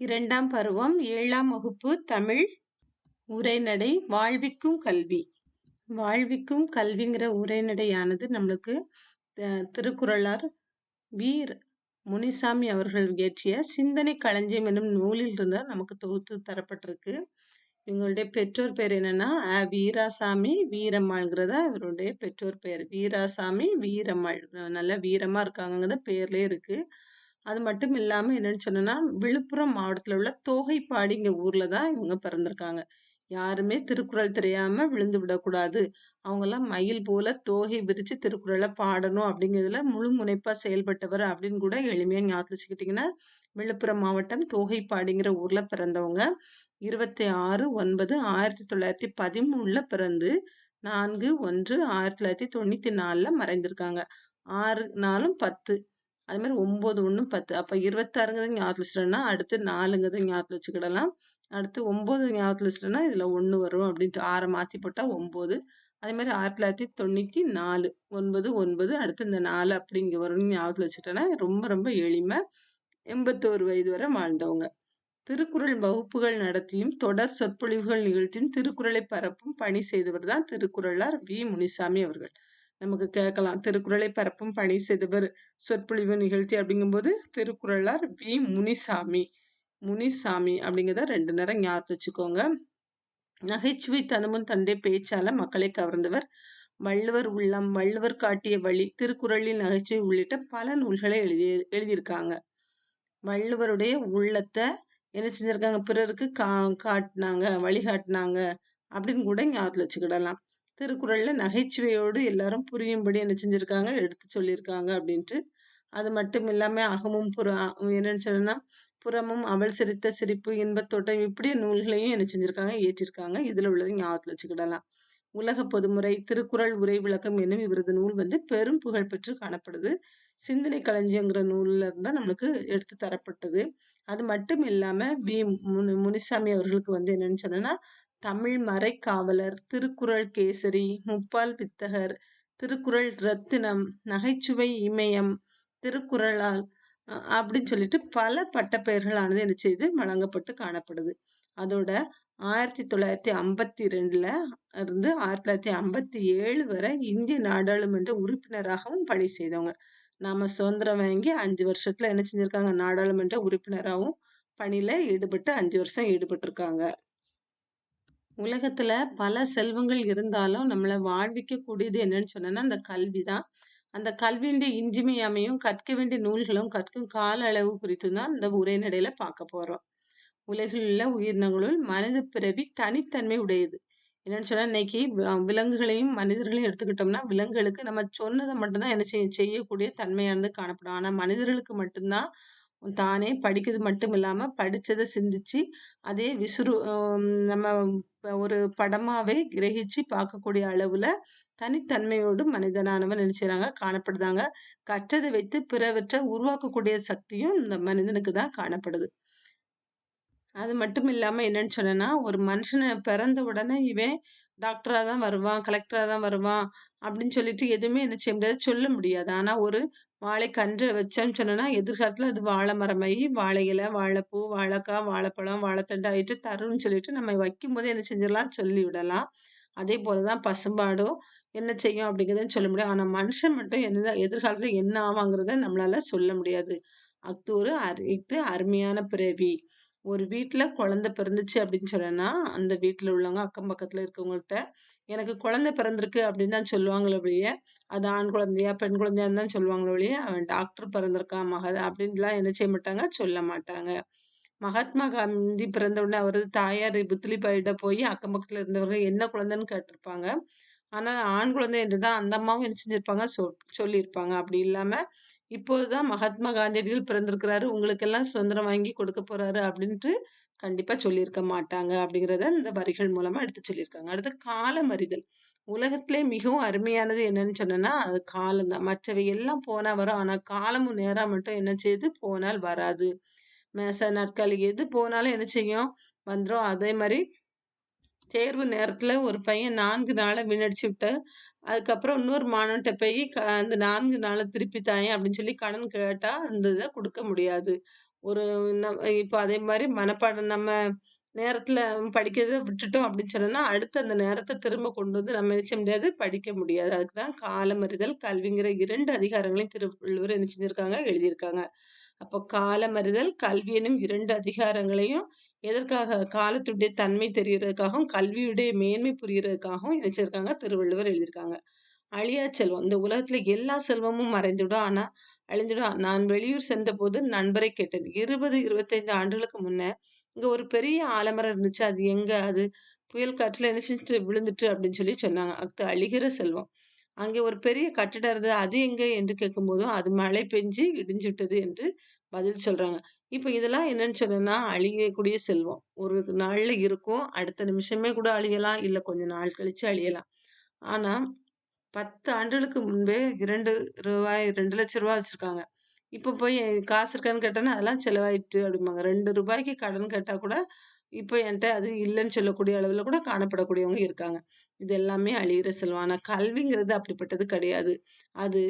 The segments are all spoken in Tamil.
இரண்டாம் பருவம் ஏழாம் வகுப்பு தமிழ் உரைநடை வாழ்விக்கும் கல்வி. வாழ்விக்கும் கல்விங்கிற உரைநடையானது நம்மளுக்கு திருக்குறளார் வீர் முனிசாமி அவர்கள் இயற்றிய சிந்தனை களஞ்சியம் என்னும் நூலில் இருந்தால் நமக்கு தொகுத்து தரப்பட்டிருக்கு. இவங்களுடைய பெற்றோர் பேர் என்னன்னா வீராசாமி வீரம்மாள்ங்கிறதா இவருடைய பெற்றோர் பேர். வீராசாமி வீரம்மாள். நல்ல வீரமா இருக்காங்கிறத பேர்லயே இருக்கு. அது மட்டும் இல்லாம என்னன்னு சொன்னோம்னா விழுப்புரம் மாவட்டத்துல உள்ள தோகைப்பாடிங்க ஊர்ல தான் இவங்க பிறந்திருக்காங்க. யாருமே திருக்குறள் தெரியாம விழுந்து விடக்கூடாது அவங்க எல்லாம் மயில் போல தோகை விரிச்சு திருக்குறளை பாடணும் அப்படிங்கிறதுல முழு முனைப்பா செயல்பட்டவர் அப்படின்னு கூட எளிமையா ஞாபகம் வச்சுக்கிட்டீங்கன்னா விழுப்புரம் மாவட்டம் தோகைப்பாடிங்கிற ஊர்ல பிறந்தவங்க. இருபத்தி ஆறு ஒன்பது ஆயிரத்தி தொள்ளாயிரத்தி பதிமூணுல பிறந்து நான்கு ஒன்று ஆயிரத்தி தொள்ளாயிரத்தி தொண்ணூத்தி நாலுல மறைந்திருக்காங்க. ஆறு நாலும் பத்து. அது மாதிரி ஒன்பது ஒன்றும் பத்து. அப்போ இருபத்தாறுங்கிறது ஞாபகத்துல வச்சுட்டோம்னா அடுத்து நாலுங்கிறது ஞாபகத்தில் வச்சுக்கிடலாம். அடுத்து ஒம்பது ஞாபகத்தில் வச்சுட்டோம்னா இதில் ஒன்று வரும் அப்படின்ட்டு. ஆறை மாற்றி போட்டால் ஒம்பது. அதே மாதிரி ஆயிரத்தி தொள்ளாயிரத்தி தொண்ணூற்றி நாலு. ஒன்பது ஒன்பது. அடுத்து இந்த நாலு அப்படிங்க வரும்னு ஞாபகத்தில் வச்சுட்டோன்னா ரொம்ப ரொம்ப எளிமை. எண்பத்தோரு வயது வரை வாழ்ந்தவங்க. திருக்குறள் வகுப்புகள் நடத்தியும் தொடர் சொற்பொழிவுகள் நிகழ்த்தியும் திருக்குறளை பரப்பும் பணி செய்தவர் தான் திருக்குறளார் வி. முனிசாமி அவர்கள். நமக்கு கேட்கலாம். திருக்குறளை பரப்பும் பணி செய்தவர் சொற்பொழிவு நிகழ்த்தி அப்படிங்கும்போது திருக்குறளார் வி. முனிசாமி. முனிசாமி அப்படிங்கிறத ரெண்டு நேரம் ஞாபகம் வச்சுக்கோங்க. நகைச்சுவை தனமும் தந்தை பேச்சால மக்களை கவர்ந்தவர். வள்ளுவர் உள்ளம் வள்ளுவர் காட்டிய வழி திருக்குறளில் நகைச்சுவை உள்ளிட்ட பல நூல்களை எழுதி எழுதியிருக்காங்க. வள்ளுவருடைய உள்ளத்தை என்ன செஞ்சிருக்காங்க? பிறருக்கு கா காட்டினாங்க வழிகாட்டினாங்க அப்படின்னு கூட ஞாபகத்தில் வச்சுக்கிடலாம். திருக்குறள்ல நகைச்சுவையோடு எல்லாரும் புரியும்படி என்ன செஞ்சிருக்காங்க எடுத்து சொல்லியிருக்காங்க அப்படின்ட்டு. அது மட்டும் இல்லாம அகமும் புற என்னன்னு சொன்னா புறமும் அவள் சிரித்த சிரிப்பு இன்பத்தோட்டம் இப்படி நூல்களையும் என்ன செஞ்சிருக்காங்க ஏற்றிருக்காங்க. இதுல உள்ளதை ஞாபகத்துல வச்சுக்கிடலாம். உலக பொதுமுறை திருக்குறள் உரை விளக்கம் என்னும் இவரது நூல் வந்து பெரும் புகழ் பெற்று காணப்படுது. சிந்தனை களஞ்சியங்கிற நூல்ல இருந்தா நம்மளுக்கு எடுத்து தரப்பட்டது. அது மட்டும் இல்லாம பி முனி முனிசாமி அவர்களுக்கு வந்து என்னன்னு சொன்னா தமிழ் மறைக்காவலர் திருக்குறள் கேசரி முப்பால் வித்தகர் திருக்குறள் ரத்தினம் நகைச்சுவை இமயம் திருக்குறளால் அப்படின்னு சொல்லிட்டு பல பட்டப்பெயர்களானது என்ன செய்து வழங்கப்பட்டு காணப்படுது. அதோட ஆயிரத்தி தொள்ளாயிரத்தி ஐம்பத்தி ரெண்டுல இருந்து ஆயிரத்தி தொள்ளாயிரத்தி ஐம்பத்தி ஏழு வரை இந்திய நாடாளுமன்ற உறுப்பினராகவும் பணி செய்தவங்க. நாம சுதந்திரம் வாங்கி அஞ்சு வருஷத்துல என்ன செஞ்சிருக்காங்க? நாடாளுமன்ற உறுப்பினராகவும் பணியில ஈடுபட்டு அஞ்சு வருஷம் ஈடுபட்டிருக்காங்க. உலகத்துல பல செல்வங்கள் இருந்தாலும் நம்மளை வாழ்விக்க கூடியது என்னன்னு சொன்னா அந்த கல்விதான் அந்த கல்வியுடைய இன்றிமையாமையும் கற்க வேண்டிய நூல்களும் கற்கும் கால அளவு குறித்து தான் இந்த உரைநடையில பார்க்க போறோம். உலகில் உள்ள உயிரினங்களுள் மனித பிறவி தனித்தன்மை உடையது. என்னன்னு சொன்னா இன்னைக்கு விலங்குகளையும் மனிதர்களையும் எடுத்துக்கிட்டோம்னா விலங்குகளுக்கு நம்ம சொன்னதை மட்டும்தான் என்ன செய்ய செய்யக்கூடிய தன்மையானது காணப்படும். ஆனா மனிதர்களுக்கு மட்டும்தான் தானே படிக்கிறது மட்டும் இல்லாம படிச்சதை சிந்திச்சு அதே விசுறு நம்ம ஒரு படமாவே கிரகிச்சு பார்க்கக்கூடிய அளவுல தனித்தன்மையோடு மனிதனானவன் நினைச்சுறாங்க காணப்படுதாங்க. கற்றதை வைத்து பிறவற்றை உருவாக்கக்கூடிய சக்தியும் இந்த மனிதனுக்கு தான் காணப்படுது. அது மட்டும் இல்லாம என்னன்னு சொன்னேன்னா ஒரு மனுஷனை பிறந்த உடனே இவன் டாக்டரா தான் வருவான் கலெக்டரா தான் வருவான் அப்படின்னு சொல்லிட்டு எதுவுமே என்ன செய்ய முடியாது சொல்ல முடியாது. ஆனா ஒரு வாழை கன்று வச்சோம்னு சொன்னோன்னா எதிர்காலத்துல அது வாழை மரமாயி வாழை இலை வாழைப்பூ வாழைக்காய் வாழைப்பழம் வாழைத்தண்டு ஆயிட்டு தரும்னு சொல்லிட்டு நம்ம வைக்கும் போது என்ன செஞ்சிடலாம் சொல்லி விடலாம். அதே போலதான் பசும்பாடும் என்ன செய்யும் அப்படிங்கிறத சொல்ல முடியும் ஆனா மனுஷன் மட்டும் என்ன எதிர்காலத்துல என்ன ஆவாங்கிறத நம்மளால சொல்ல முடியாது. அஃது ஒரு அரித்து அருமையான பிறவி. ஒரு வீட்டில் குழந்தை பிறந்துச்சு அப்படின்னு சொன்னா அந்த வீட்டில் உள்ளவங்க அக்கம் பக்கத்தில் இருக்கவங்கள்ட்ட எனக்கு குழந்தை பிறந்திருக்கு அப்படின்னு தான் சொல்லுவாங்களே ஒழிய அது ஆண் குழந்தையா பெண் குழந்தையான்னு தான் சொல்லுவாங்களே ஒழிய அவன் டாக்டர் பிறந்திருக்கான் மக அப்படின்லாம் என்ன செய்ய மாட்டாங்க சொல்ல மாட்டாங்க. மகாத்மா காந்தி பிறந்த உடனே அவரது தாயார் புத்திலிபாயிட்ட போய் அக்கம் பக்கத்தில் இருந்தவங்க என்ன குழந்தைன்னு கேட்டிருப்பாங்க. ஆனால் ஆண் குழந்தை என்று தான் அந்த அம்மாவும் என்ன செஞ்சிருப்பாங்க சொ சொல்லியிருப்பாங்க. அப்படி இல்லாமல் இப்போதுதான் மகாத்மா காந்தியடிகள் பிறந்திருக்கிறாரு. உங்களுக்கு எல்லாம் சுதந்திரம் வாங்கி கொடுக்க போறாரு அப்படின்ட்டு கண்டிப்பா சொல்லியிருக்க மாட்டாங்க அப்படிங்கிறத இந்த வரிகள் மூலமா எடுத்து சொல்லியிருக்காங்க. அடுத்து காலம் அறிதல். உலகத்திலே மிகவும் அருமையானது என்னன்னு சொன்னேன்னா அது காலம் தான். மற்றவை எல்லாம் போனா வரும். ஆனா காலமும் நேரம் மட்டும் என்ன செய்யுது? போனால் வராது. மேச நாட்கள் எது போனாலும் என்ன செய்யும்? வந்துரும். அதே மாதிரி தேர்வு நேரத்துல ஒரு பையன் நான்கு நாளை வீணடிச்சு விட்ட அதுக்கப்புறம் இன்னொரு மாணவன்கிட்ட போய் அந்த நான்கு நாளை திருப்பி தாயேன் அப்படின்னு சொல்லி கடன் கேட்டா அந்த இதை கொடுக்க முடியாது. ஒரு இப்போ அதே மாதிரி மனப்பாடம் நம்ம நேரத்துல படிக்கிறத விட்டுட்டோம் அப்படின்னு சொன்னோம்னா அடுத்து அந்த நேரத்தை திரும்ப கொண்டு வந்து நம்ம நினைச்ச முடியாது? படிக்க முடியாது. அதுக்குதான் காலமறிதல் கல்விங்கிற இரண்டு அதிகாரங்களையும் திருவள்ளுவர் என்ன செஞ்சிருக்காங்க? எழுதியிருக்காங்க. அப்போ காலமறிதல் கல்வி எனும் இரண்டு அதிகாரங்களையும் எதற்காக? காலத்துடைய தன்மை தெரியறதுக்காகவும் கல்வியுடைய மேன்மை புரியறதுக்காகவும் நினைச்சிருக்காங்க திருவள்ளுவர் எழுதியிருக்காங்க. அழியா செல்வம். இந்த உலகத்துல எல்லா செல்வமும் மறைந்துடும் ஆனா அழிஞ்சிடும் நான் வெளியூர் சென்ற போது நண்பரை கேட்டேன். இருபது இருபத்தைந்து ஆண்டுகளுக்கு முன்ன இங்க ஒரு பெரிய ஆலமரம் இருந்துச்சு. அது எங்க? அது புயல் காற்றுல என்ன செஞ்சுட்டு விழுந்துட்டு அப்படின்னு சொல்லி சொன்னாங்க. அது அழிகிற செல்வம். அங்கே ஒரு பெரிய கட்டிடம் இருந்தது. அது எங்க? என்று கேட்கும் போதும் அது மழை பெஞ்சு இடிஞ்சு விட்டது என்று பதில் சொல்றாங்க. இப்போ இதெல்லாம் என்னன்னு சொன்னா அழியக்கூடிய செல்வம். ஒரு நாள்ல இருக்கும் அடுத்த நிமிஷமே கூட அழியலாம் இல்ல கொஞ்ச நாள் கழிச்சு அழியலாம். ஆனா பத்து ஆண்டுகளுக்கு முன்பே இரண்டு ரூபாய் ரெண்டு லட்சம் ரூபாய் வச்சிருக்காங்க. இப்ப போய் காசு இருக்கான்னு கேட்டேன்னா அதெல்லாம் செலவாயிட்டு அப்படிம்பாங்க. ரெண்டு ரூபாய்க்கு கடன் கேட்டா கூட இப்ப என்கிட்ட அது இல்லைன்னு சொல்லக்கூடிய அளவுல கூட காணப்படக்கூடியவங்க இருக்காங்க. இது எல்லாமே அழியிற செல்வம். ஆனா கல்விங்கிறது அப்படிப்பட்டது கிடையாது. அது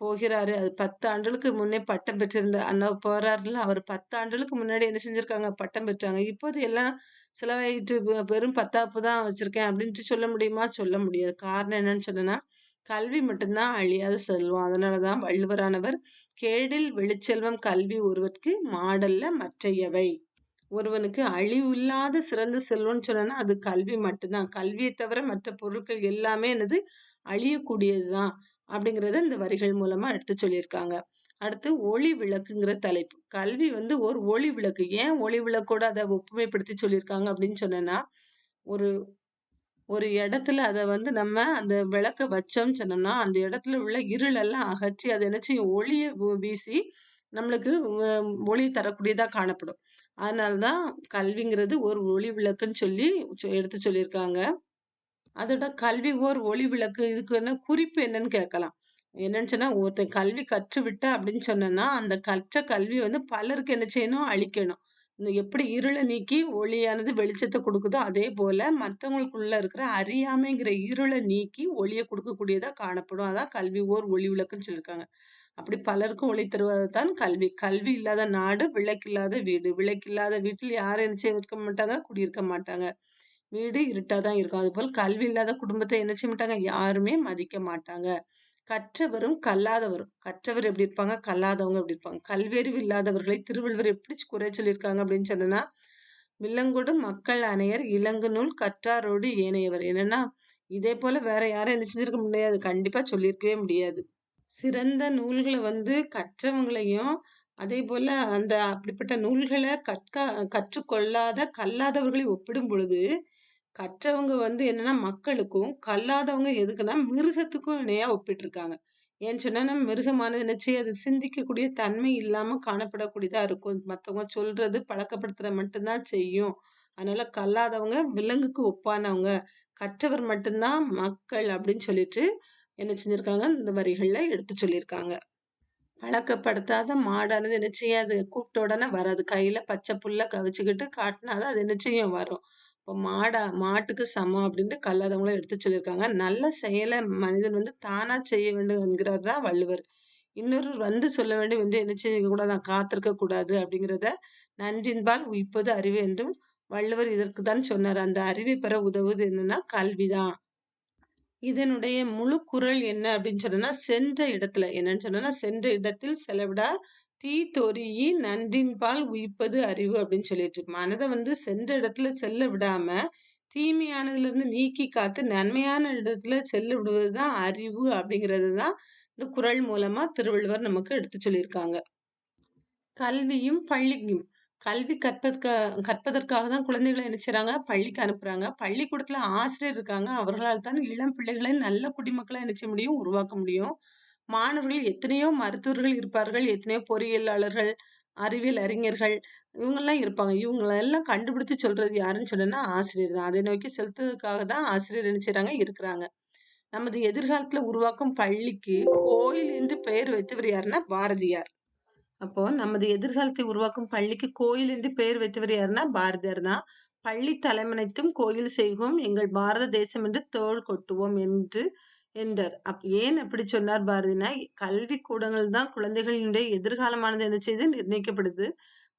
போகிறாரு. அது பத்து ஆண்டுகளுக்கு முன்னே பட்டம் பெற்றிருந்த அந்த போறாருல அவர் பத்து ஆண்டுகளுக்கு முன்னாடி என்ன செஞ்சிருக்காங்க? பட்டம் பெற்றாங்க. இப்போது எல்லாம் செலவாயிட்டு வெறும் பத்தாப்பு தான் வச்சிருக்கேன் அப்படின்ட்டு சொல்ல முடியுமா? சொல்ல முடியாது. காரணம் என்னன்னு சொன்னா கல்வி மட்டும்தான் அழியாத செல்வம். அதனாலதான் வள்ளுவரானவர் கேடில் வெளிச்செல்வம் கல்வி ஒருவருக்கு மாடல்ல மற்றையவை. ஒருவனுக்கு அழிவு இல்லாத சிறந்த செல்வம்னு சொன்னா அது கல்வி மட்டும்தான். கல்வியை தவிர மற்ற பொருட்கள் எல்லாமே என்னது? அழியக்கூடியதுதான். அப்படிங்கறத இந்த வரிகள் மூலமா எடுத்து சொல்லியிருக்காங்க. அடுத்து ஒளி விளக்குங்கிற தலைப்பு. கல்வி வந்து ஒரு ஒளி விளக்கு. ஏன் ஒளி விளக்கோட அதை ஒப்புமைப்படுத்தி சொல்லியிருக்காங்க அப்படின்னு சொன்னா ஒரு ஒரு இடத்துல அதை வந்து நம்ம அந்த விளக்க வச்சோம்னு சொன்னோம்னா அந்த இடத்துல உள்ள இருள் எல்லாம் அகற்றி அதை என்ன செய்யும்? ஒளியை வீசி நம்மளுக்கு ஒளி தரக்கூடியதா காணப்படும். அதனாலதான் கல்விங்கிறது ஒரு ஒளி விளக்குன்னு சொல்லி எடுத்து சொல்லியிருக்காங்க. அதோட கல்வி ஓர் ஒளி விளக்கு. இதுக்கு என்ன குறிப்பு என்னன்னு கேட்கலாம். என்னன்னு சொன்னா ஒருத்தன் கல்வி கற்று விட்டா அப்படின்னு சொன்னா அந்த கற்ற கல்வி வந்து பலருக்கு என்ன செய்யணும்? அழிக்கணும் இந்த எப்படி இருளை நீக்கி ஒளியானது வெளிச்சத்தை கொடுக்குதோ அதே போல மற்றவங்களுக்குள்ள இருக்கிற அறியாமைங்கிற இருளை நீக்கி ஒளியை கொடுக்கக்கூடியதா காணப்படும். அதான் கல்வி ஓர் ஒளி விளக்குன்னு சொல்லியிருக்காங்க. அப்படி பலருக்கும் ஒளி தருவதுதான் கல்வி. கல்வி இல்லாத நாடு விளக்கில்லாத வீடு. விளக்கில்லாத வீட்டில் யாரும் என்ன செய்ய இருக்க மாட்டாங்க? குடியிருக்க மாட்டாங்க. வீடு இருட்டாதான் இருக்கும். அதுபோல் கல்வி இல்லாத குடும்பத்தை என்ன செய்ய மாட்டாங்க? யாருமே மதிக்க மாட்டாங்க. கற்றவரும் கல்லாதவரும். கற்றவர் எப்படி இருப்பாங்க? கல்லாதவங்க எப்படி இருப்பாங்க. கல்வியறிவு இல்லாதவர்களை திருவள்ளுவர் எப்படி குறை சொல்லியிருக்காங்க அப்படின்னு சொன்னா விலங்கொடு மக்கள் அணையர் இளங்கு நூல் கற்றாரோடு ஏனையவர். என்னன்னா இதே போல வேற யாரும் என்ன செஞ்சிருக்க முடியாது. கண்டிப்பா சொல்லியிருக்கவே முடியாது. சிறந்த நூல்களை வந்து கற்றவங்களையும் அதே போல அந்த அப்படிப்பட்ட நூல்களை கற்க கற்றுக்கொள்ளாத கல்லாதவர்களை ஒப்பிடும் பொழுது கற்றவங்க வந்து என்னன்னா மக்களுக்கும் கல்லாதவங்க எதுக்குன்னா மிருகத்துக்கும் இணையா ஒப்பிட்டு இருக்காங்க ஏன்னு சொன்னா மிருகமானது என்னச்சு அது சிந்திக்கக்கூடிய தன்மை இல்லாம காணப்படக்கூடியதா இருக்கும். மத்தவங்க சொல்றது பழக்கப்படுத்துற மட்டும்தான் செய்யும். அதனால கல்லாதவங்க விலங்குக்கு ஒப்பானவங்க கற்றவர் மட்டும்தான் மக்கள் அப்படின்னு சொல்லிட்டு என்ன செஞ்சிருக்காங்க இந்த வரிகள்ல எடுத்து சொல்லியிருக்காங்க பழக்கப்படுத்தாத மாடானது என்ன செய்யாது? கூப்பிட்ட உடனே வராது. கையில பச்சை புல்ல கவிச்சுக்கிட்டு காட்டினாதான் அது என்ன செய்யும்? வரும். இப்போ மாடா மாட்டுக்கு சமம் அப்படின்ட்டு கல்லாதவங்களும் எடுத்து சொல்லியிருக்காங்க. நல்ல செயலை மனிதன் வந்து தானா செய்ய வேண்டும் என்கிறார் தான் வள்ளுவர். இன்னொரு வந்து சொல்ல வேண்டும் என்று என்ன செய்ய நான் காத்திருக்க கூடாது அப்படிங்கிறத நன்றின்பால் உயிப்பது அறிவு என்றும் வள்ளுவர் இதற்கு தான் சொன்னார். அந்த அறிவை பெற உதவுது என்னன்னா கல்விதான். இதனுடைய முழு குரல் என்ன அப்படின்னு சொன்னா சென்ற இடத்துல. என்னன்னு சொன்னா சென்ற இடத்தில் செலவிடா தீ தொறியி நன்றின்பால் உயிப்பது அறிவு அப்படின்னு சொல்லிட்டு மனதை வந்து சென்ற இடத்துல செல்ல விடாம தீமையானதுல இருந்து நீக்கி காத்து நன்மையான இடத்துல செல்ல விடுவதுதான் அறிவு அப்படிங்கிறது தான் இந்த குரல் மூலமா திருவள்ளுவர் நமக்கு எடுத்து சொல்லியிருக்காங்க. கல்வியும் பள்ளியும் கல்வி கற்பதற்க கற்பதற்காக தான் குழந்தைகளை என்ன செய்றாங்க? பள்ளிக்கு அனுப்புறாங்க. பள்ளிக்கூடத்துல ஆசிரியர் இருக்காங்க. அவர்களால் தான் இளம் பிள்ளைகளை நல்ல குடிமக்களை நினைச்ச முடியும்? உருவாக்க முடியும். மாணவர்கள் எத்தனையோ மருத்துவர்கள் இருப்பார்கள் எத்தனையோ பொறியியலாளர்கள் அறிவியல் அறிஞர்கள் இவங்கெல்லாம் இருப்பாங்க. இவங்களெல்லாம் கண்டுபிடித்து சொல்றது யாருன்னு சொன்னா ஆசிரியர் தான். அதை நோக்கி செலுத்துறதுக்காக தான் ஆசிரியர் என்ன செய்றாங்க? இருக்கிறாங்க. நமது எதிர்காலத்துல உருவாக்கும் பள்ளிக்கு கோயில் என்று பெயர் வைத்தவர் யாருன்னா பாரதியார். அப்போ நமது எதிர்காலத்தை உருவாக்கும் பள்ளிக்கு கோயில் என்று பெயர் வைத்தவர் யாருன்னா பாரதியார் தான். பள்ளி தலைமனைத்தும் கோயில் செய்வோம் எங்கள் பாரத தேசம் என்று தோல் கொட்டுவோம் என்று என்றார். அப் ஏன் அப்படி சொன்னார் பாரதினா கல்வி கூடங்கள் தான் குழந்தைகளினுடைய எதிர்காலமானது என்ன செய்து நிர்ணயிக்கப்படுது.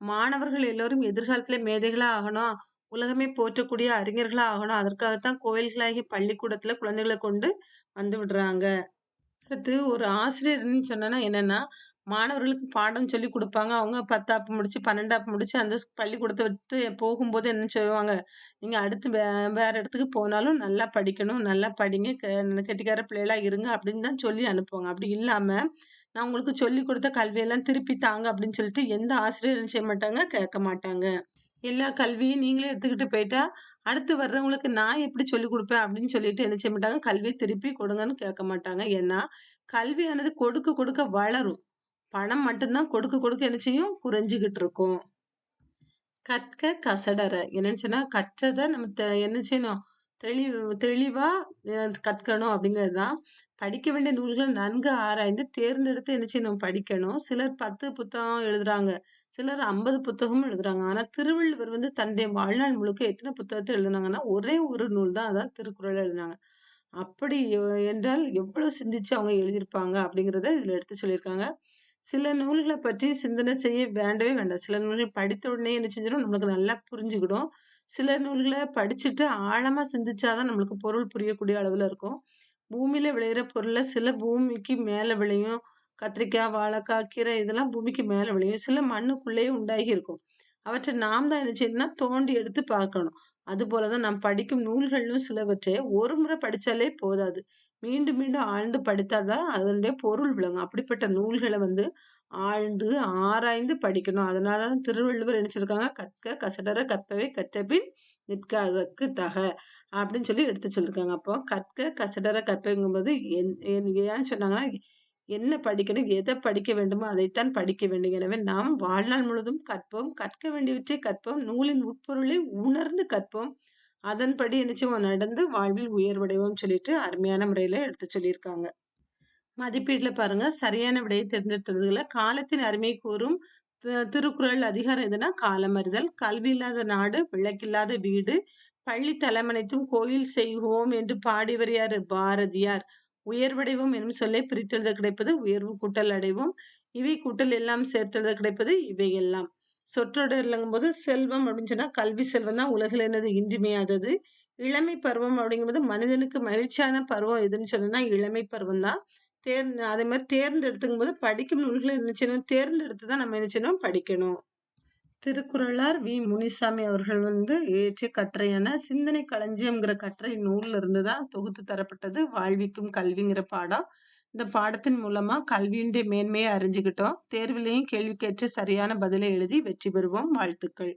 மாணவர்கள் எல்லோரும் எதிர்காலத்துல மேதைகளா ஆகணும் உலகமே போற்றக்கூடிய அறிஞர்களா ஆகணும் அதற்காகத்தான் கோயில்களாகி பள்ளிக்கூடத்துல குழந்தைகளை கொண்டு வந்து விடுறாங்க. அடுத்து ஒரு ஆசிரியர்னு சொன்னா என்னன்னா மாணவர்களுக்கு பாடம் சொல்லி கொடுப்பாங்க. அவங்க பத்தாப்பு முடிச்சு பன்னெண்டாப்பு முடிச்சு அந்த பள்ளிக்கூடத்தை விட்டு போகும்போது என்ன செய்வாங்க நீங்க அடுத்து வே வேற இடத்துக்கு போனாலும் நல்லா படிக்கணும் நல்லா படிங்க கெட்டிக்கார பிள்ளைகளா இருங்க அப்படின்னு தான் சொல்லி அனுப்புவாங்க. அப்படி இல்லாம நான் உங்களுக்கு சொல்லி கொடுத்த கல்வியெல்லாம் திருப்பி தாங்க அப்படின்னு சொல்லிட்டு எந்த ஆசிரியரும் செய்ய மாட்டாங்க? கேட்க மாட்டாங்க. எல்லா கல்வியும் நீங்களே எடுத்துக்கிட்டு போயிட்டா அடுத்து வர்றவங்களுக்கு நான் எப்படி சொல்லி கொடுப்பேன் அப்படின்னு சொல்லிட்டு என்ன செய்ய மாட்டாங்க? கல்வியை திருப்பி கொடுங்கன்னு கேட்க மாட்டாங்க. ஏன்னா கல்வியானது கொடுக்க கொடுக்க வளரும். பணம் மட்டும்தான் கொடுக்க கொடுக்க என்ன செய்யும் குறைஞ்சுகிட்டு இருக்கும் கற்க கசடற. என்னன்னு சொன்னா கற்றதை நம்ம என்ன செய்யணும்? தெளிவு தெளிவா கற்கணும் அப்படிங்கறதுதான். படிக்க வேண்டிய நூல்களை நன்கு ஆராய்ந்து தேர்ந்தெடுத்து என்ன செய்யணும்? படிக்கணும். சிலர் பத்து புத்தகம் எழுதுறாங்க. சிலர் ஐம்பது புத்தகமும் எழுதுறாங்க. ஆனா திருவள்ளுவர் வந்து தன்னுடைய வாழ்நாள் முழுக்க எத்தனை புத்தகத்தை எழுதுனாங்கன்னா ஒரே ஒரு நூல் தான் அதான் திருக்குறள் எழுதினாங்க. அப்படி என்றால் எவ்வளவு சிந்திச்சு அவங்க எழுதியிருப்பாங்க அப்படிங்கிறத இதுல எடுத்து சொல்லியிருக்காங்க. சில நூல்களை பற்றி சிந்தனை செய்ய வேண்டவே வேண்டாம். சில நூல்கள் படித்த உடனே என்ன செஞ்சிடும்? நம்மளுக்கு நல்லா புரிஞ்சுக்கிடும். சில நூல்களை படிச்சுட்டு ஆழமா சிந்திச்சாதான் நம்மளுக்கு பொருள் புரியக்கூடிய அளவுல இருக்கும். பூமியில விளையிற பொருள்ல சில பூமிக்கு மேல விளையும். கத்திரிக்காய் வாழைக்காய் கீரை இதெல்லாம் பூமிக்கு மேல விளையும். சில மண்ணுக்குள்ளேயே உண்டாகி இருக்கும். அவற்றை நாம் தான் என்ன செய்யணும்னா தோண்டி எடுத்து பார்க்கணும். அது போலதான் நாம் படிக்கும் நூல்களும் சிலவற்றை ஒரு முறை படிச்சாலே போதாது. மீண்டும் மீண்டும் ஆழ்ந்து படித்தாதான் அதனுடைய பொருள் விளங்கும். அப்படிப்பட்ட நூல்களை வந்து ஆழ்ந்து ஆராய்ந்து படிக்கணும். அதனாலதான் திருவள்ளுவர் நினைச்சிருக்காங்க கற்க கசடர கற்பவை கற்றபின் நிற்க அதற்கு தக அப்படின்னு சொல்லி எடுத்து சொல்லிருக்காங்க. அப்போ கற்க கசடர கற்பைங்கும்போது ஏன்னு சொன்னாங்கன்னா என்ன படிக்கணும் எதை படிக்க வேண்டுமோ அதைத்தான் படிக்க வேண்டும். எனவே நாம் வாழ்நாள் முழுவதும் கற்போம். கற்க வேண்டியவற்றை கற்போம். நூலின் உட்பொருளை உணர்ந்து கற்போம். அதன்படி என்ன நடந்து வாழ்வில் உயர்வடைவோம் சொல்லிட்டு அருமையான முறையில எடுத்து சொல்லியிருக்காங்க. மதிப்பீட்டுல பாருங்க. சரியான விடையை தேர்ந்தெடுத்ததுல காலத்தின் அருமை கூறும் திருக்குறள் அதிகாரம் எதுனா காலமறிதல் கல்வி இல்லாத நாடு விளக்கில்லாத வீடு. பள்ளி தலைமனைத்தும் கோயில் செய்வோம் என்று பாடிவர் யார்? பாரதியார். உயர்வடைவோம் எனும் சொல்லை பிரித்தெழுத கிடைப்பது உயர்வு கூட்டல் அடைவோம். இவை கூட்டல் எல்லாம் சேர்த்தெழுத கிடைப்பது இவை எல்லாம் சொற்றொடர்லங்கும் போது செல்வம் அப்படின்னு சொன்னா கல்வி செல்வம் தான் உலகில் என்னது இன்றிமையாதது இளமை பருவம் அப்படிங்கும்போது மனிதனுக்கு மகிழ்ச்சியான பருவம் எதுன்னு சொன்னா இளமை பருவம் தான். தேர் அதே மாதிரி தேர்ந்தெடுத்துக்கும் போது படிக்கும் நூல்களை என்ன செய்யணும்? தேர்ந்தெடுத்து தான் நம்ம என்ன செய்யணும்? படிக்கணும். திருக்குறளார் வி. முனிசாமி அவர்கள் வந்து ஏற்றிய கட்டுரையான சிந்தனை களஞ்சியம்ங்கிற கட்டுரை நூல்ல இருந்து தான் தொகுத்து தரப்பட்டது. வாழ்விக்கும் கல்விங்கிற பாடம். இந்த பாடத்தின் மூலமா கல்வியுடைய மேன்மையை அறிஞ்சுக்கிட்டோம். தேர்விலையும் கேள்விக்கேற்ற சரியான பதிலை எழுதி வெற்றி பெறுவோம். வாழ்த்துக்கள்.